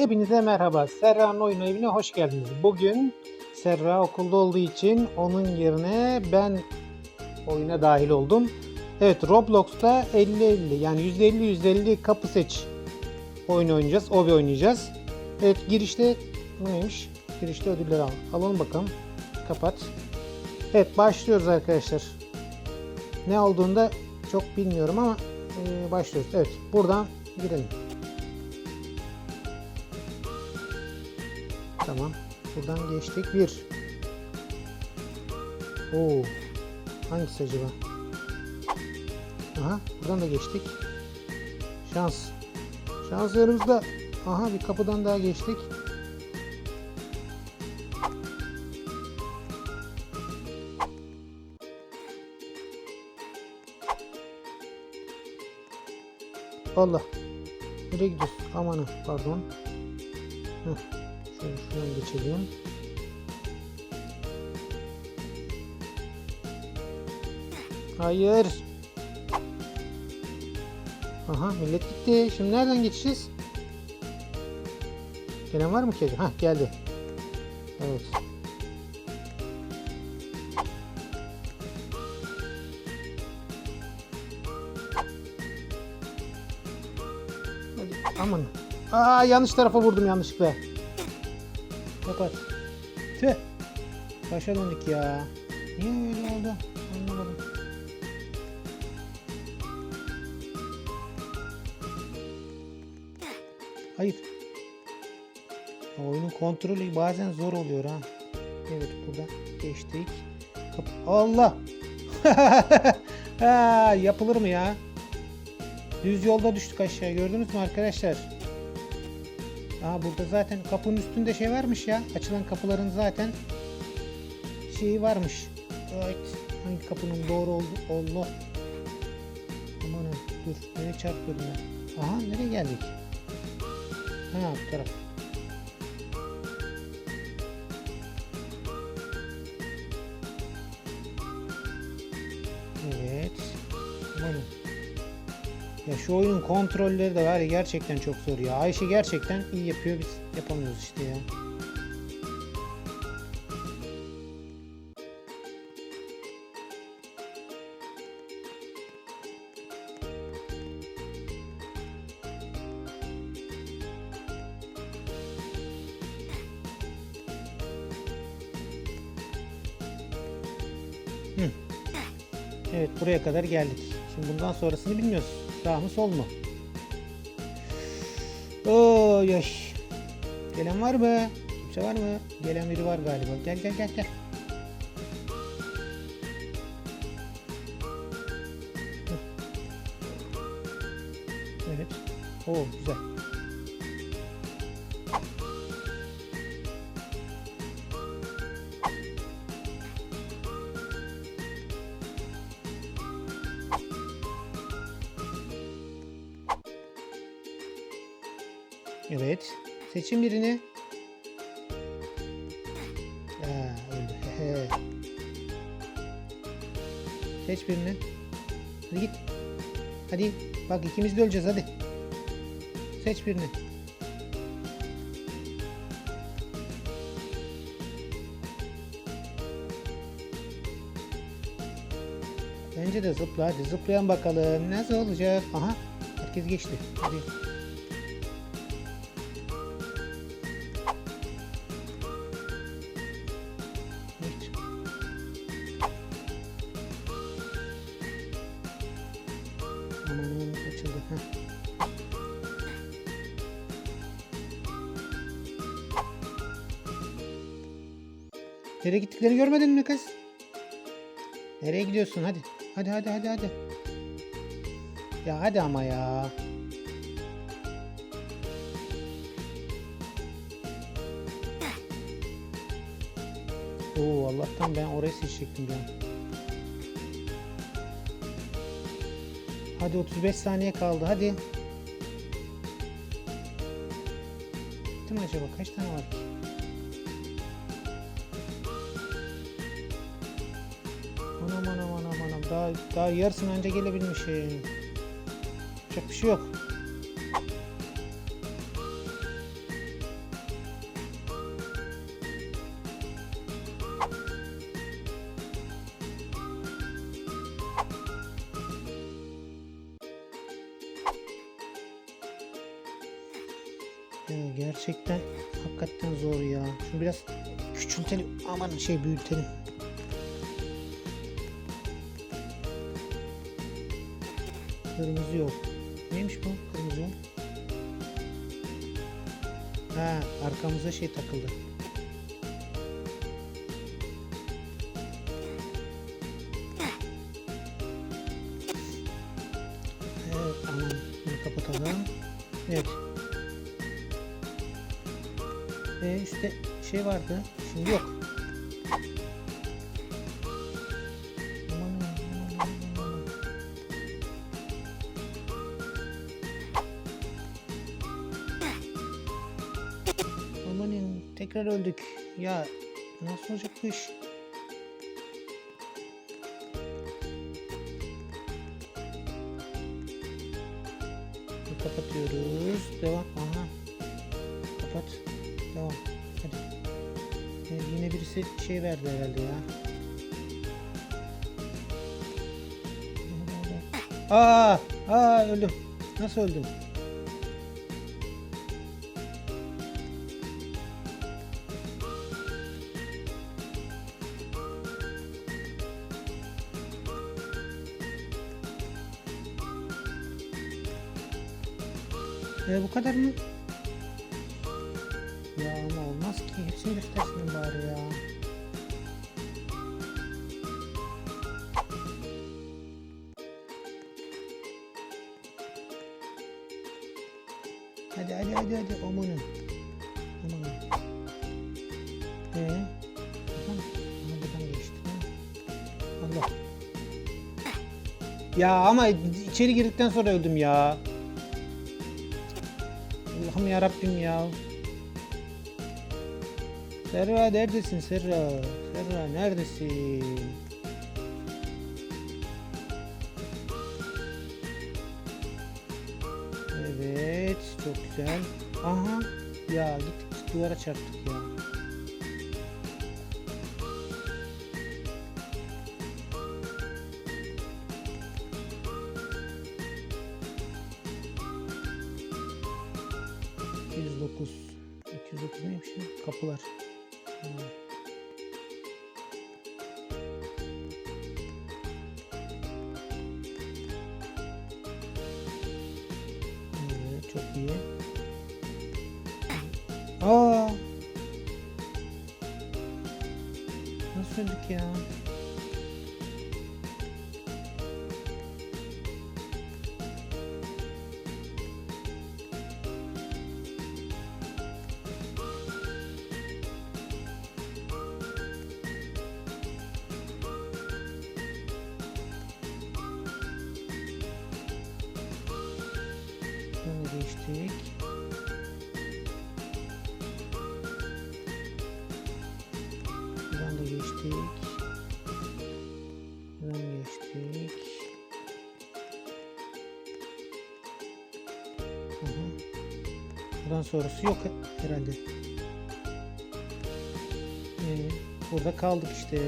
Hepinize merhaba. Serra'nın oyun evine hoş geldiniz. Bugün Serra okulda olduğu için onun yerine ben oyuna dahil oldum. Evet Roblox'ta 50-50 yani %50-%50 kapı seç oyun oynayacağız. Obi oynayacağız. Evet girişte neymiş? Girişte ödülleri al. Alalım bakalım. Kapat. Evet başlıyoruz arkadaşlar. Ne olduğunu da çok bilmiyorum ama e, başlıyoruz. Evet buradan girelim. Tamam. Buradan geçtik. Bir. Oo. Hangisi acaba? Aha. Buradan da geçtik. Şans. Şans yanımızda. Aha bir kapıdan daha geçtik. Allah. Nereye gidiyorsun? Amanın pardon. Heh. Şöyle şuradan geçelim. Hayır. Aha millet gitti. Şimdi nereden geçeceğiz? Gelen var mı ki? Hah geldi. Evet. Hadi aman. Aa yanlış tarafa vurdum yanlışlıkla. Kapat. Tüh. Başa döndük ya. Niye öyle oldu? Anlamadım. Hayır. Oyunun kontrolü bazen zor oluyor ha. Evet burada geçtik. Allah. ha, yapılır mı ya? Düz yolda düştük aşağı gördünüz mü arkadaşlar? Aa burada zaten kapının üstünde şey varmış ya. Açılan kapıların zaten şeyi varmış. Evet. Hangi kapının doğru oldu? Allah. Aman dur. Nereye çarpıyordum ben? Aha nereye geldik? Ha bu taraf. Evet. Amanın. Ya şu oyunun kontrolleri de var ya gerçekten çok zor ya. Ayşe gerçekten iyi yapıyor biz yapamıyoruz işte ya. Hı. Evet buraya kadar geldik. Şimdi bundan sonrasını bilmiyoruz. Sağ mı sol mu? Oo yaş. Gelen var mı? Kimse var mı? Gelen biri var galiba. Gel gel gel gel. Evet. Oo güzel. Seçin birini. Aa, öldü. Hehe. Seç birini. Hadi git. Hadi. Bak ikimiz de öleceğiz hadi. Seç birini. Bence de zıpla hadi zıplayan bakalım nasıl olacak. Aha herkes geçti. Hadi. Nereye gittiklerini görmedin mi kız? Nereye gidiyorsun? Hadi. Hadi hadi hadi hadi. Ya hadi ama ya. Oo Allah'tan ben orayı seçecektim ya. Hadi 35 saniye kaldı hadi. Bitti mi acaba? Kaç tane var ki? Aman aman aman. Daha, daha yarısını önce gelebilmişim. Çok bir şey yok. Gerçekten hakikaten zor ya. Şunu biraz küçültelim. Aman şey büyütelim. Kırmızı yol. Neymiş bu kırmızı? Ha arkamıza şey takıldı. Evet aman bunu kapatalım. Evet. Ee, üstte şey vardı. Şimdi yok. Tekrar öldük. Ya nasıl olacak bu iş? Kapatıyoruz. Devam. Aha. Kapat. Devam. Hadi. Ee, yine birisi şey verdi herhalde ya. Aa, aa öldüm. Nasıl öldüm? E, bu kadar mı? Ya ama olmaz ki. Hepsini göstersin bari ya. Hadi hadi hadi hadi amanın. Amanın. Ee? Aha, buradan geçti. Allah. Ya ama içeri girdikten sonra öldüm ya. Allah'ım ya Rabbim ya. Serra neredesin Serra? Serra neredesin? Evet çok güzel. Aha ya gittik duvara çarptık ya. Neymiş ya? Kapılar. Evet, çok iyi. Aa! Nasıl öldük ya? Geçtik. Buradan da geçtik. Buradan geçtik. Aha. Buradan sonrası yok herhalde. Ee, burada kaldık işte.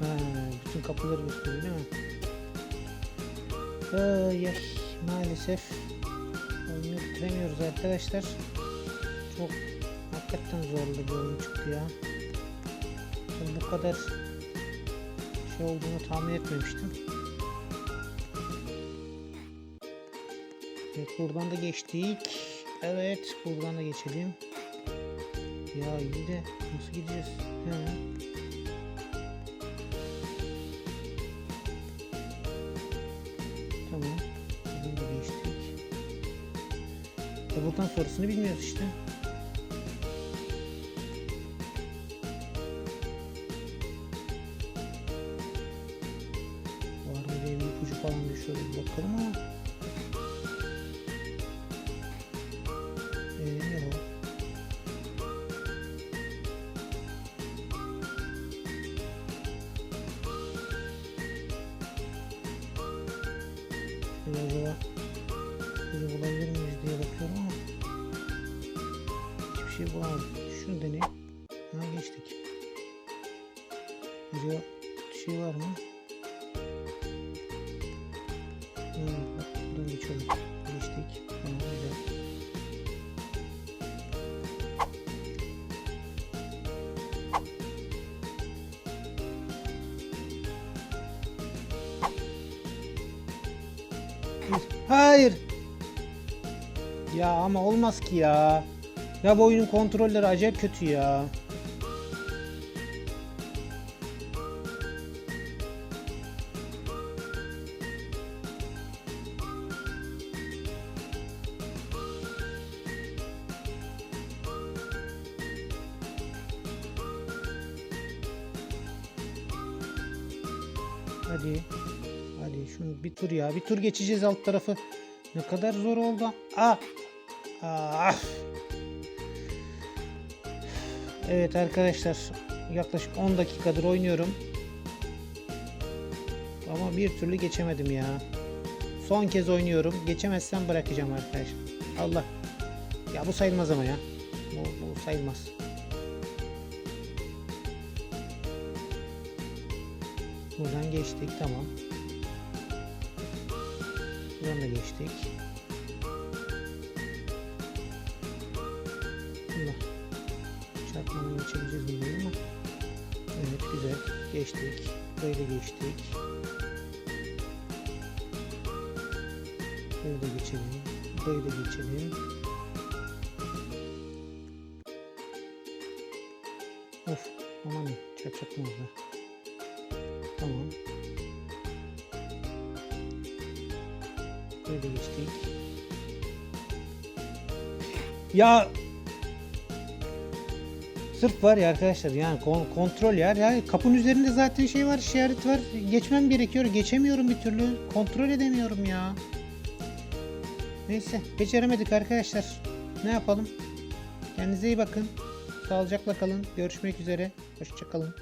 Ha, bütün kapıları gösteriyor değil mi? Ay, ay, maalesef oyunu bitiremiyoruz arkadaşlar. Çok hakikaten zorlu bir oyun çıktı ya. Ben bu kadar şey olduğunu tahmin etmemiştim. Evet buradan da geçtik. Evet buradan da geçelim. Ya iyi de nasıl gideceğiz? He. Buradan sonrasını bilmiyoruz işte. Var mı diye bir ipucu falan bir şöyle bir bakalım ama. Şey bulamadım. Şunu deneyim. Ha geçtik. Acaba şey var mı? Hmm, bak buradan. Geçtik. Tamam güzel. Hayır. Ya ama olmaz ki ya. Ya bu oyunun kontrolleri acayip kötü ya. Hadi. Hadi şunu bir tur ya. Bir tur geçeceğiz alt tarafı. Ne kadar zor oldu. Ah. Ah. Evet arkadaşlar. Yaklaşık 10 dakikadır oynuyorum. Ama bir türlü geçemedim ya. Son kez oynuyorum. Geçemezsem bırakacağım arkadaşlar. Allah. Ya bu sayılmaz ama ya. Bu, bu sayılmaz. Buradan geçtik tamam. Buradan da geçtik. Güzel. Geçtik. Burayı geçtik. Burayı geçelim. Burayı geçelim. Of aman çarpacaktım orada. Tamam. Böyle geçtik. Ya Sırf var ya arkadaşlar yani kon- kontrol yer yani kapının üzerinde zaten şey var işaret var. Geçmem gerekiyor geçemiyorum bir türlü. Kontrol edemiyorum ya. Neyse beceremedik arkadaşlar. Ne yapalım? Kendinize iyi bakın. Sağlıcakla kalın. Görüşmek üzere. Hoşçakalın